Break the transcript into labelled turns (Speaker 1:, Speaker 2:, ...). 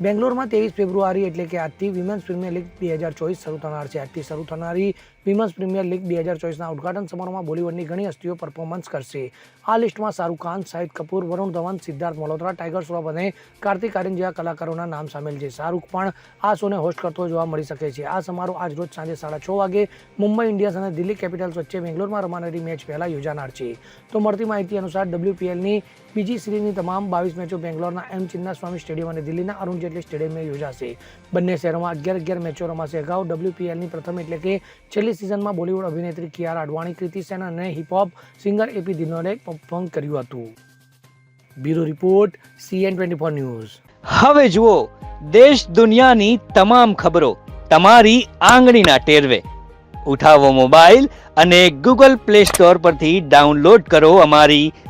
Speaker 1: બેંગ્લોરમાં ત્રેવીસ ફેબ્રુઆરી એટલે કે આજથી વિમેન્સ પ્રીમિયર લીગ બે હજાર ચોવીસ શરૂ થનાર છે. આજથી શરૂ થનારી વિમેન્સ પ્રીમિયર લીગ બે હજાર ચોવીસના ઉદઘાટન સમારોહમાં બોલિવૂડની ઘણી હસ્તીઓ પરફોર્મન્સ કરશે. આ લિસ્ટમાં શાહરૂખ ખાન શાહિદ કપૂર, વરુણ ધવન, સિદ્ધાર્થ મલ્હોત્રા, ટાઈગર શ્રોફ અને કાર્તિક આર્યન જેવા કલાકારોના નામ સામેલ છે. શાહરૂખ પણ આ શોને હોસ્ટ કરતો જોવા મળી શકે છે. આ સમારોહ આજ રોજ સાંજે સાડા છ વાગે મુંબઈ ઇન્ડિયન્સ અને દિલ્હી કેપિટલ્સ વચ્ચે બેંગ્લોરમાં રમાનારી મેચ પહેલાં યોજાનાર છે. તો મળતી માહિતી અનુસાર ડબ્લ્યુપીએલની બીજી સિરીઝની તમામ બાવીસ મેચો બેંગ્લોરના એમ ચિન્નાસ્વામી સ્ટેડિયમ અને દિલ્હીના અરુણ જેટલી સ્ટેડિયમે યોજાશે. બંને શહેરોમાં અગિયાર અગિયાર મેચો રમાશે. અગાઉ ડબ્લ્યુપીએલની પ્રથમ એટલે કે છેલ્લી સિઝનમાં બોલિવૂડ અભિનેત્રી કિયારા અડવાણી કૃતિ સેન અને હિપહોપ સિંગર એપી દિનોરે પરફોર્મ કર્યું હતું. Bureau report, CN twenty four news.
Speaker 2: હવે જુઓ, દેશ દુનિયાની તમામ ખબરો તમારી આંગળીના ટેરવે. ઉઠાવો મોબાઈલ અને ગૂગલ પ્લે સ્ટોર પરથી ડાઉનલોડ કરો અમારી